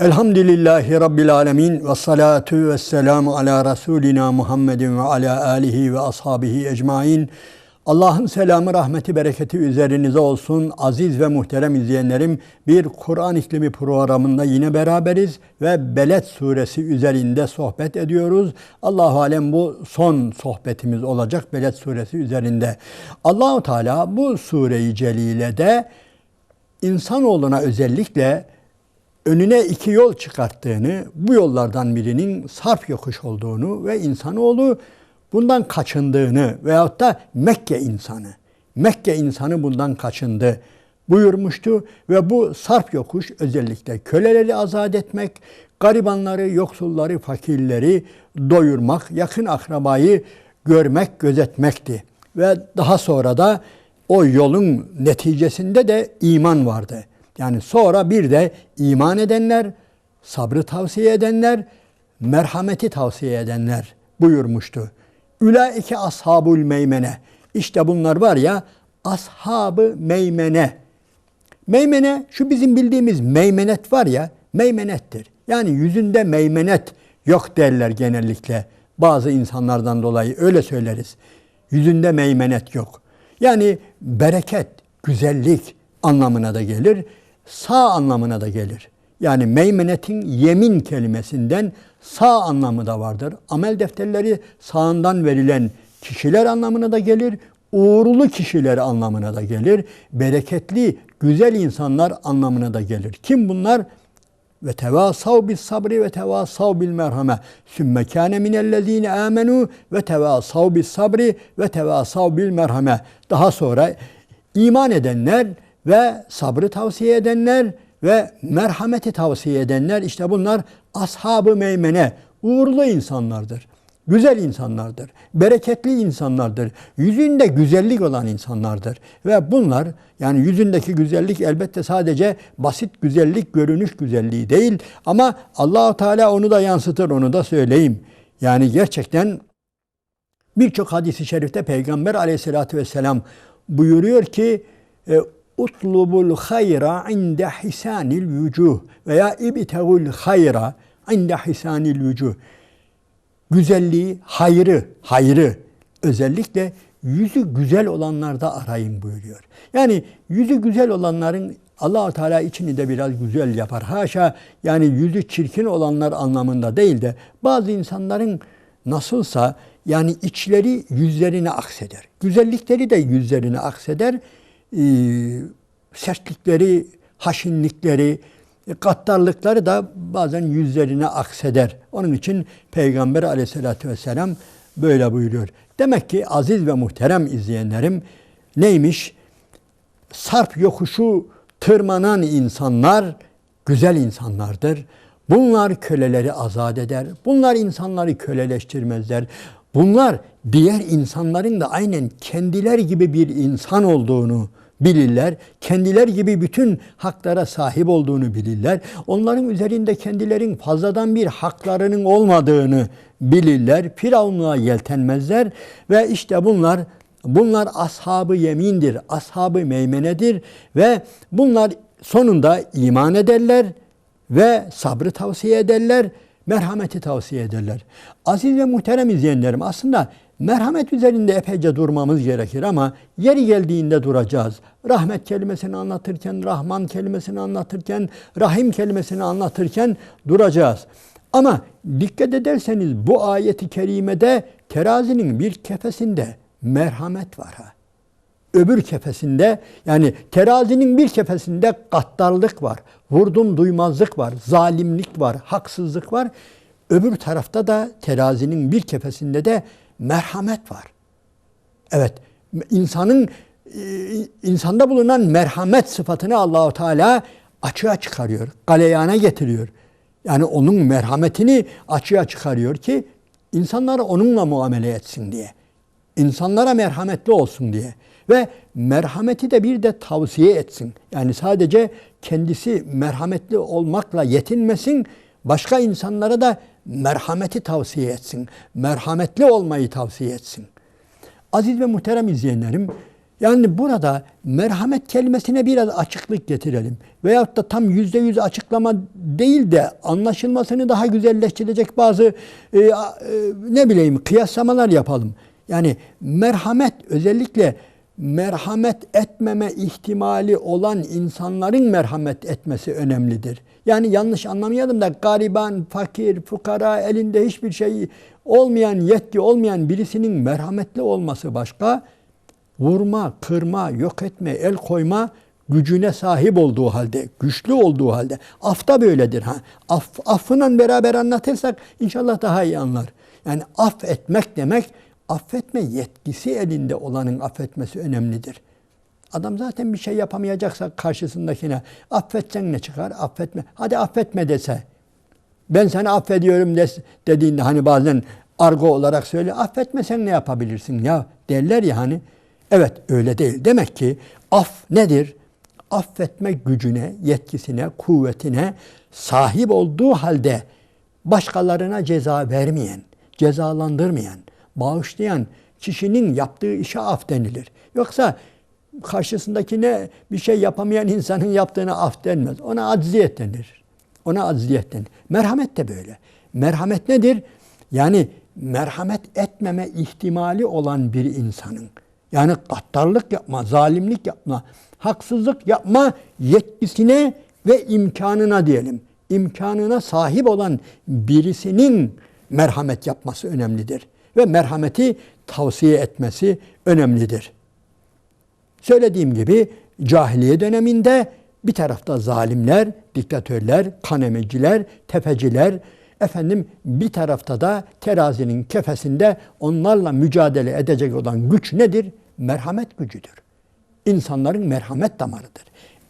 Elhamdülillahi Rabbil Alemin ve salatu ve selamu ala Resulina Muhammedin ve ala alihi ve ashabihi ecmain. Allah'ın selamı, rahmeti, bereketi üzerinize olsun. Aziz ve muhterem izleyenlerim, bir Kur'an iklimi programında yine beraberiz ve Beled suresi üzerinde sohbet ediyoruz. Allahu alem bu son sohbetimiz olacak Beled suresi üzerinde. Allahu Teala bu sureyi celilede insanoğluna özellikle önüne iki yol çıkarttığını, bu yollardan birinin sarp yokuş olduğunu ve insanoğlu bundan kaçındığını veyahut da Mekke insanı, Mekke insanı bundan kaçındı buyurmuştu ve bu sarp yokuş özellikle köleleri azat etmek, garibanları, yoksulları, fakirleri doyurmak, yakın akrabayı görmek, gözetmekti. Ve daha sonra da o yolun neticesinde de iman vardı. Yani sonra bir de iman edenler, sabrı tavsiye edenler, merhameti tavsiye edenler buyurmuştu. Ülaike ashabul meymene. İşte bunlar var ya ashabı meymene. Meymene şu bizim bildiğimiz meymenet var ya meymenettir. Yani yüzünde meymenet yok derler genellikle. Bazı insanlardan dolayı öyle söyleriz. Yüzünde meymenet yok. Yani bereket, güzellik anlamına da gelir sağ anlamına da gelir. Yani meymenetin yemin kelimesinden sağ anlamı da vardır. Amel defterleri sağından verilen kişiler anlamına da gelir. Uğurlu kişiler anlamına da gelir. Bereketli, güzel insanlar anlamına da gelir. Kim bunlar? Ve tevasav bis sabri ve tevasav bil merhame. Sümme kâne minellezîne âmenû ve tevasav bis sabri ve tevasav bil merhame. Daha sonra iman edenler ve sabrı tavsiye edenler ve merhameti tavsiye edenler işte bunlar ashab-ı meymene, uğurlu insanlardır. Güzel insanlardır, bereketli insanlardır, yüzünde güzellik olan insanlardır. Ve bunlar yani yüzündeki güzellik elbette sadece basit güzellik, görünüş güzelliği değil ama Allahu Teala onu da yansıtır, onu da söyleyeyim. Yani gerçekten birçok hadisi şerifte Peygamber aleyhissalatü vesselam buyuruyor ki e, utlubul hayra inde hisanil vücuh veya ibtegul hayra inde hisanil vücuh. Güzelliği, hayrı, hayrı özellikle yüzü güzel olanlarda arayın buyuruyor. Yani yüzü güzel olanların allah Teala içini de biraz güzel yapar. Haşa yani yüzü çirkin olanlar anlamında değil de bazı insanların nasılsa yani içleri yüzlerine akseder. Güzellikleri de yüzlerine akseder e, sertlikleri, haşinlikleri, e, gaddarlıkları da bazen yüzlerine akseder. Onun için Peygamber aleyhissalatü vesselam böyle buyuruyor. Demek ki aziz ve muhterem izleyenlerim neymiş? Sarp yokuşu tırmanan insanlar güzel insanlardır. Bunlar köleleri azat eder. Bunlar insanları köleleştirmezler. Bunlar diğer insanların da aynen kendiler gibi bir insan olduğunu bilirler. Kendiler gibi bütün haklara sahip olduğunu bilirler. Onların üzerinde kendilerin fazladan bir haklarının olmadığını bilirler. Firavunluğa yeltenmezler ve işte bunlar bunlar ashabı yemindir, ashabı meymenedir ve bunlar sonunda iman ederler ve sabrı tavsiye ederler merhameti tavsiye ederler. Aziz ve muhterem izleyenlerim aslında merhamet üzerinde epeyce durmamız gerekir ama yeri geldiğinde duracağız. Rahmet kelimesini anlatırken, Rahman kelimesini anlatırken, Rahim kelimesini anlatırken duracağız. Ama dikkat ederseniz bu ayeti kerimede terazinin bir kefesinde merhamet var ha. Öbür kefesinde yani terazinin bir kefesinde gaddarlık var, vurdum duymazlık var, zalimlik var, haksızlık var. Öbür tarafta da terazinin bir kefesinde de merhamet var. Evet, insanın e, insanda bulunan merhamet sıfatını Allahu Teala açığa çıkarıyor, galeyana getiriyor. Yani onun merhametini açığa çıkarıyor ki insanlar onunla muamele etsin diye. İnsanlara merhametli olsun diye. Ve merhameti de bir de tavsiye etsin. Yani sadece kendisi merhametli olmakla yetinmesin, başka insanlara da merhameti tavsiye etsin. Merhametli olmayı tavsiye etsin. Aziz ve muhterem izleyenlerim, Yani burada merhamet kelimesine biraz açıklık getirelim. Veyahut da tam yüzde yüz açıklama değil de anlaşılmasını daha güzelleştirecek bazı e, e, ne bileyim kıyaslamalar yapalım. Yani merhamet özellikle merhamet etmeme ihtimali olan insanların merhamet etmesi önemlidir. Yani yanlış anlamayalım da gariban, fakir, fukara, elinde hiçbir şey olmayan, yetki olmayan birisinin merhametli olması başka. Vurma, kırma, yok etme, el koyma gücüne sahip olduğu halde, güçlü olduğu halde. Af da böyledir. Ha. Af, affıyla beraber anlatırsak inşallah daha iyi anlar. Yani affetmek demek affetme yetkisi elinde olanın affetmesi önemlidir. Adam zaten bir şey yapamayacaksa karşısındakine affetsen ne çıkar? Affetme. Hadi affetme dese. Ben seni affediyorum des, dediğinde hani bazen argo olarak söyle affetmesen ne yapabilirsin ya derler ya hani. Evet öyle değil. Demek ki af nedir? Affetme gücüne, yetkisine, kuvvetine sahip olduğu halde başkalarına ceza vermeyen, cezalandırmayan, bağışlayan kişinin yaptığı işe af denilir. Yoksa karşısındakine bir şey yapamayan insanın yaptığına af denmez. Ona acziyet denir. Ona acziyet denir. Merhamet de böyle. Merhamet nedir? Yani merhamet etmeme ihtimali olan bir insanın yani gaddarlık yapma, zalimlik yapma, haksızlık yapma yetkisine ve imkanına diyelim. imkanına sahip olan birisinin merhamet yapması önemlidir ve merhameti tavsiye etmesi önemlidir. Söylediğim gibi cahiliye döneminde bir tarafta zalimler, diktatörler, kanemeciler, tefeciler, efendim bir tarafta da terazinin kefesinde onlarla mücadele edecek olan güç nedir? Merhamet gücüdür. İnsanların merhamet damarıdır.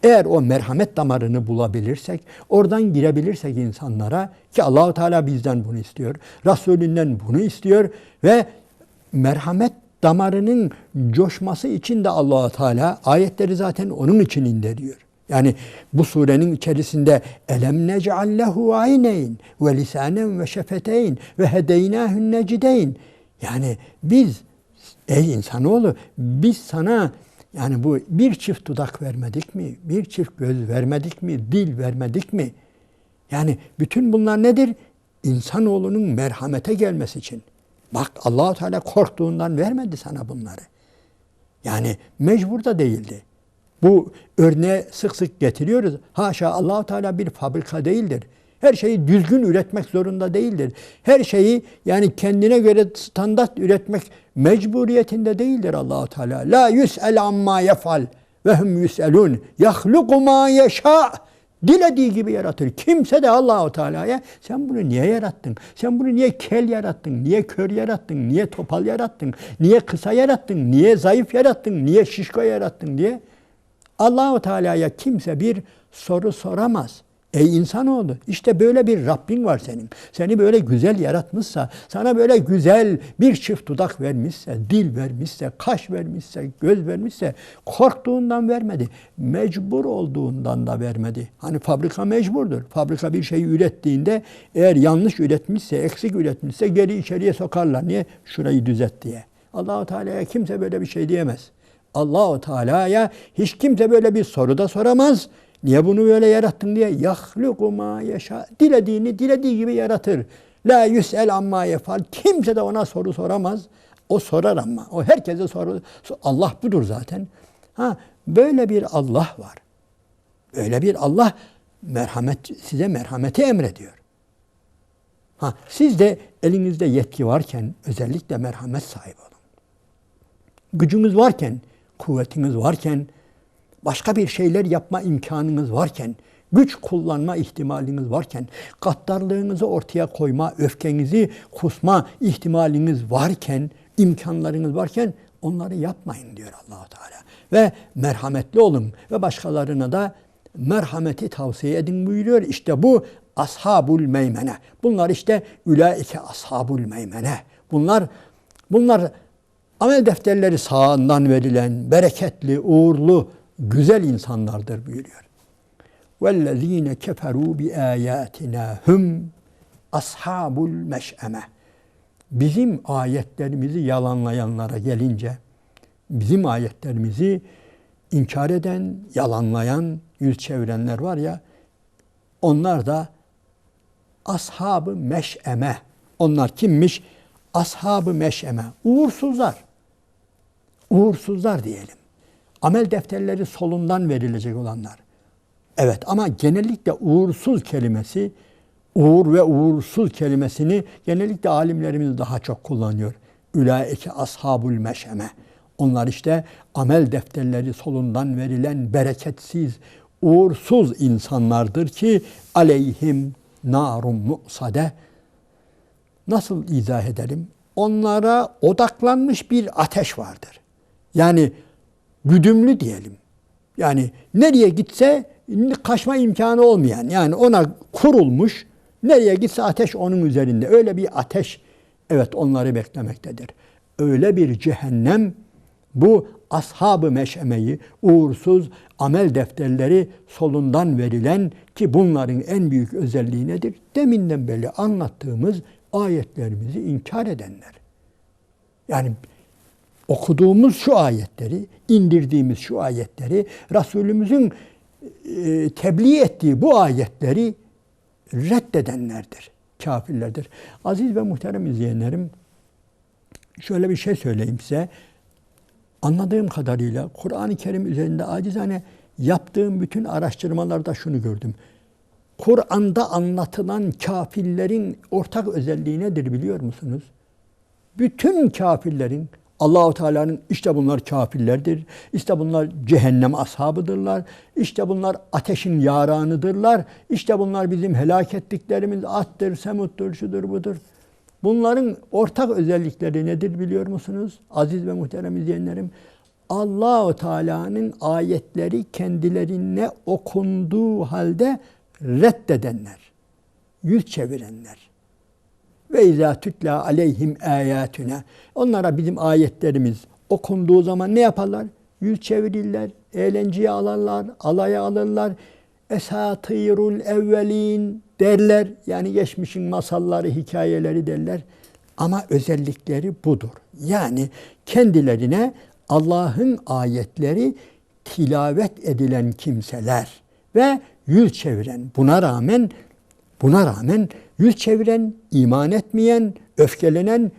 Eğer o merhamet damarını bulabilirsek, oradan girebilirsek insanlara ki Allahu Teala bizden bunu istiyor, Resulünden bunu istiyor ve merhamet damarının coşması için de Allahu Teala ayetleri zaten onun için indiriyor. Yani bu surenin içerisinde elem nec'al lehu ayneyn ve lisanen ve şefeteyn ve hedeynâhün necideyn. Yani biz ey insanoğlu biz sana yani bu bir çift dudak vermedik mi? Bir çift göz vermedik mi? Dil vermedik mi? Yani bütün bunlar nedir? İnsanoğlunun merhamete gelmesi için. Bak Allahu Teala korktuğundan vermedi sana bunları. Yani mecbur da değildi. Bu örneği sık sık getiriyoruz. Haşa Allahu Teala bir fabrika değildir. Her şeyi düzgün üretmek zorunda değildir. Her şeyi yani kendine göre standart üretmek mecburiyetinde değildir Allahu Teala. La yus'el amma yefal ve hum yus'elun. Yahluku ma yeşâ. Dilediği gibi yaratır. Kimse de Allahu Teala'ya sen bunu niye yarattın? Sen bunu niye kel yarattın? Niye kör yarattın? Niye topal yarattın? Niye kısa yarattın? Niye zayıf yarattın? Niye şişko yarattın diye Allahu Teala'ya kimse bir soru soramaz. Ey insanoğlu işte böyle bir Rabbin var senin. Seni böyle güzel yaratmışsa, sana böyle güzel bir çift dudak vermişse, dil vermişse, kaş vermişse, göz vermişse korktuğundan vermedi. Mecbur olduğundan da vermedi. Hani fabrika mecburdur. Fabrika bir şeyi ürettiğinde eğer yanlış üretmişse, eksik üretmişse geri içeriye sokarlar. Niye? Şurayı düzelt diye. Allahu Teala'ya kimse böyle bir şey diyemez. Allahu Teala'ya hiç kimse böyle bir soru da soramaz. Niye bunu böyle yarattın diye. Yahluku ma yaşa. Dilediğini dilediği gibi yaratır. La yüsel amma yefal. Kimse de ona soru soramaz. O sorar ama. O herkese soru. Allah budur zaten. Ha böyle bir Allah var. Öyle bir Allah merhamet size merhameti emrediyor. Ha siz de elinizde yetki varken özellikle merhamet sahibi olun. Gücümüz varken, kuvvetiniz varken başka bir şeyler yapma imkanınız varken, güç kullanma ihtimaliniz varken, gaddarlığınızı ortaya koyma, öfkenizi kusma ihtimaliniz varken, imkanlarınız varken onları yapmayın diyor Allahu Teala. Ve merhametli olun ve başkalarına da merhameti tavsiye edin buyuruyor. İşte bu ashabul meymene. Bunlar işte ülaike ashabul meymene. Bunlar bunlar amel defterleri sağından verilen bereketli, uğurlu güzel insanlardır buyuruyor. وَالَّذ۪ينَ كَفَرُوا بِآيَاتِنَا هُمْ ashabul meş'eme. Bizim ayetlerimizi yalanlayanlara gelince bizim ayetlerimizi inkar eden, yalanlayan, yüz çevirenler var ya, onlar da ashab-ı meş'eme. Onlar kimmiş? Ashab-ı meş'eme. Uğursuzlar. Uğursuzlar diyelim. Amel defterleri solundan verilecek olanlar. Evet ama genellikle uğursuz kelimesi, uğur ve uğursuz kelimesini genellikle alimlerimiz daha çok kullanıyor. Ülaike ashabul meşeme. Onlar işte amel defterleri solundan verilen bereketsiz, uğursuz insanlardır ki aleyhim narun mu'sade. Nasıl izah edelim? Onlara odaklanmış bir ateş vardır. Yani güdümlü diyelim. Yani nereye gitse kaçma imkanı olmayan yani ona kurulmuş nereye gitse ateş onun üzerinde. Öyle bir ateş evet onları beklemektedir. Öyle bir cehennem bu ashab-ı meşemeyi, uğursuz amel defterleri solundan verilen ki bunların en büyük özelliği nedir? Deminden beri anlattığımız ayetlerimizi inkar edenler. Yani okuduğumuz şu ayetleri, indirdiğimiz şu ayetleri, Resulümüzün e, tebliğ ettiği bu ayetleri reddedenlerdir, kafirlerdir. Aziz ve muhterem izleyenlerim, şöyle bir şey söyleyeyim size. Anladığım kadarıyla Kur'an-ı Kerim üzerinde acizane yaptığım bütün araştırmalarda şunu gördüm. Kur'an'da anlatılan kafirlerin ortak özelliği nedir biliyor musunuz? Bütün kafirlerin Allahu Teala'nın işte bunlar kafirlerdir. İşte bunlar cehennem ashabıdırlar. İşte bunlar ateşin yaranıdırlar. İşte bunlar bizim helak ettiklerimiz attır, semuttur, şudur budur. Bunların ortak özellikleri nedir biliyor musunuz? Aziz ve muhterem izleyenlerim. Allahu Teala'nın ayetleri kendilerine okunduğu halde reddedenler, yüz çevirenler. Ve izâ tütla aleyhim âyâtüne. Onlara bizim ayetlerimiz okunduğu zaman ne yaparlar? Yüz çevirirler, eğlenceye alırlar, alaya alırlar. Esatirul evvelin derler. Yani geçmişin masalları, hikayeleri derler. Ama özellikleri budur. Yani kendilerine Allah'ın ayetleri tilavet edilen kimseler ve yüz çeviren buna rağmen buna rağmen yüz çeviren, iman etmeyen, öfkelenen,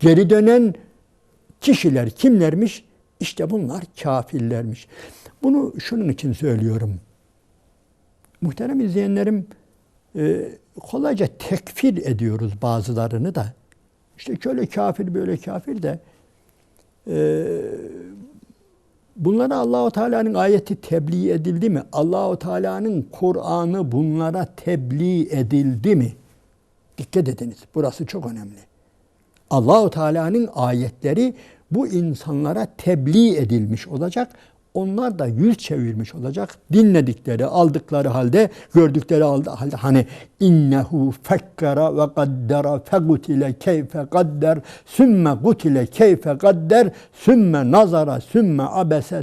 geri dönen kişiler kimlermiş? İşte bunlar kafirlermiş. Bunu şunun için söylüyorum. Muhterem izleyenlerim, e, kolayca tekfir ediyoruz bazılarını da. İşte şöyle kafir, böyle kafir de e, bunlara Allahu Teala'nın ayeti tebliğ edildi mi? Allahu Teala'nın Kur'an'ı bunlara tebliğ edildi mi? Dikkat ediniz. Burası çok önemli. Allahu Teala'nın ayetleri bu insanlara tebliğ edilmiş olacak. Onlar da yüz çevirmiş olacak. Dinledikleri, aldıkları halde, gördükleri halde hani innehu fekkara ve kaddera fegutile keyfe kadder sümme gutile keyfe kadder sümme nazara sümme abese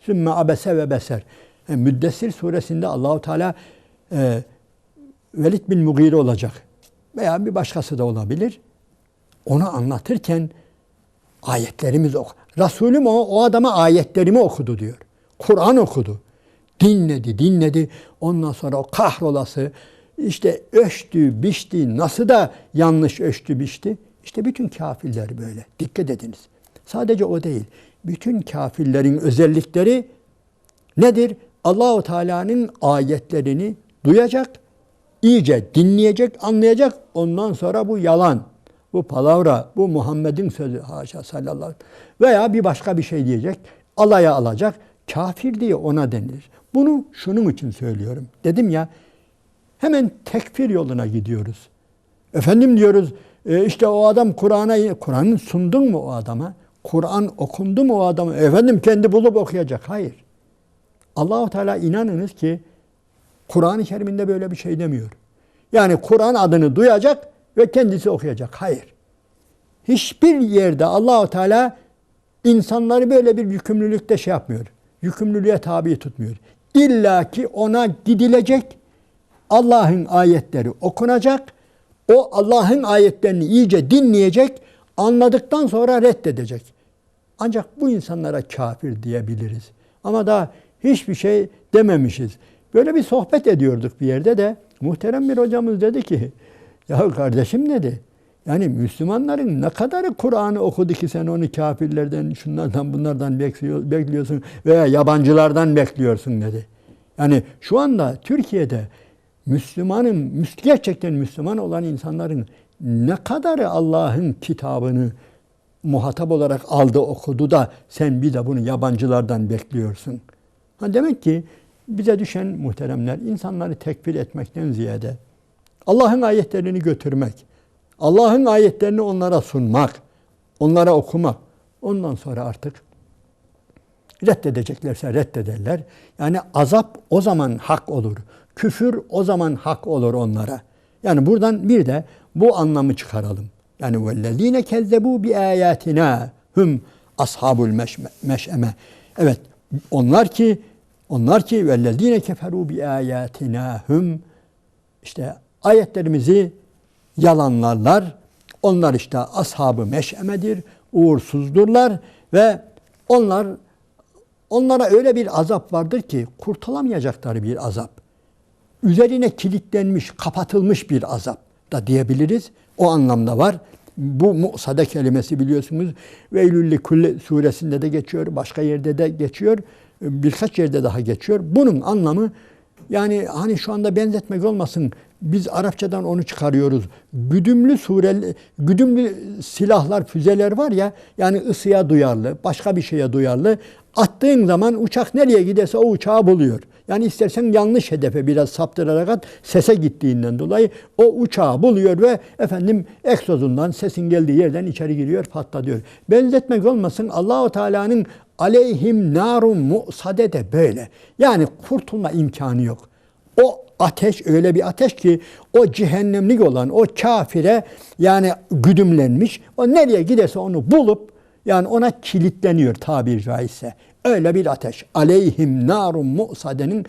sümme abese ve beser. Yani Müddessir suresinde Allahu Teala e, Velid bin Mugire olacak veya bir başkası da olabilir. Onu anlatırken ayetlerimiz ok. Resulüm o, o adama ayetlerimi okudu diyor. Kur'an okudu. Dinledi, dinledi. Ondan sonra o kahrolası işte öştü, biçti, nasıl da yanlış öştü, biçti. İşte bütün kafirler böyle. Dikkat ediniz. Sadece o değil. Bütün kafirlerin özellikleri nedir? Allahu Teala'nın ayetlerini duyacak, iyice dinleyecek, anlayacak. Ondan sonra bu yalan, bu palavra, bu Muhammed'in sözü haşa sallallahu aleyhi veya bir başka bir şey diyecek, alaya alacak. Kafir diye ona denilir. Bunu şunun için söylüyorum. Dedim ya hemen tekfir yoluna gidiyoruz. Efendim diyoruz e, işte o adam Kur'an'a Kur'an'ı sundun mu o adama? Kur'an okundu mu o adama? Efendim kendi bulup okuyacak. Hayır. Allahu Teala inanınız ki Kur'an-ı Kerim'inde böyle bir şey demiyor. Yani Kur'an adını duyacak ve kendisi okuyacak. Hayır. Hiçbir yerde Allahu Teala insanları böyle bir yükümlülükte şey yapmıyor. Yükümlülüğe tabi tutmuyor. İlla ki ona gidilecek. Allah'ın ayetleri okunacak. O Allah'ın ayetlerini iyice dinleyecek. Anladıktan sonra reddedecek. Ancak bu insanlara kafir diyebiliriz. Ama daha hiçbir şey dememişiz. Böyle bir sohbet ediyorduk bir yerde de muhterem bir hocamız dedi ki ya kardeşim dedi. Yani Müslümanların ne kadarı Kur'an'ı okudu ki sen onu kafirlerden, şunlardan, bunlardan bekliyor, bekliyorsun veya yabancılardan bekliyorsun dedi. Yani şu anda Türkiye'de Müslümanın, gerçekten Müslüman olan insanların ne kadarı Allah'ın kitabını muhatap olarak aldı, okudu da sen bir de bunu yabancılardan bekliyorsun. Ha demek ki bize düşen muhteremler insanları tekfir etmekten ziyade Allah'ın ayetlerini götürmek, Allah'ın ayetlerini onlara sunmak, onlara okumak. Ondan sonra artık reddedeceklerse reddederler. Yani azap o zaman hak olur. Küfür o zaman hak olur onlara. Yani buradan bir de bu anlamı çıkaralım. Yani vellezine kezzebu bi ayatina hum ashabul meş'eme. Evet onlar ki onlar ki vellezine keferu bi ayatina hum işte ayetlerimizi yalanlarlar. Onlar işte ashabı meş'emedir, uğursuzdurlar ve onlar onlara öyle bir azap vardır ki kurtulamayacakları bir azap. Üzerine kilitlenmiş, kapatılmış bir azap da diyebiliriz. O anlamda var. Bu mu'sade kelimesi biliyorsunuz. Veylülli kulle suresinde de geçiyor. Başka yerde de geçiyor. Birkaç yerde daha geçiyor. Bunun anlamı yani hani şu anda benzetmek olmasın. Biz Arapçadan onu çıkarıyoruz. Güdümlü sureli, güdümlü silahlar, füzeler var ya yani ısıya duyarlı, başka bir şeye duyarlı. Attığın zaman uçak nereye giderse o uçağı buluyor. Yani istersen yanlış hedefe biraz saptırarak at, sese gittiğinden dolayı o uçağı buluyor ve efendim egzozundan sesin geldiği yerden içeri giriyor, patlatıyor. Benzetmek olmasın Allahu Teala'nın aleyhim narun mu'sade de böyle. Yani kurtulma imkanı yok. O ateş öyle bir ateş ki o cehennemlik olan o kafire yani güdümlenmiş. O nereye giderse onu bulup yani ona kilitleniyor tabir caizse. Öyle bir ateş. Aleyhim narun mu'sadenin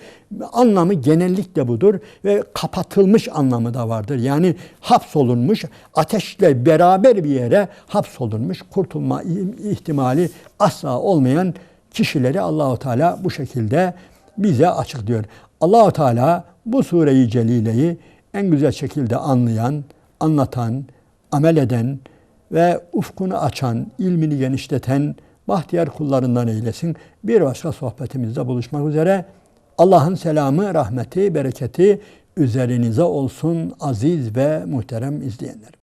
anlamı genellikle budur ve kapatılmış anlamı da vardır. Yani hapsolunmuş, ateşle beraber bir yere hapsolunmuş, kurtulma ihtimali asla olmayan kişileri Allahu Teala bu şekilde bize açıklıyor. Allahu Teala bu sureyi celileyi en güzel şekilde anlayan, anlatan, amel eden ve ufkunu açan, ilmini genişleten bahtiyar kullarından eylesin. Bir başka sohbetimizde buluşmak üzere. Allah'ın selamı, rahmeti, bereketi üzerinize olsun aziz ve muhterem izleyenlerim.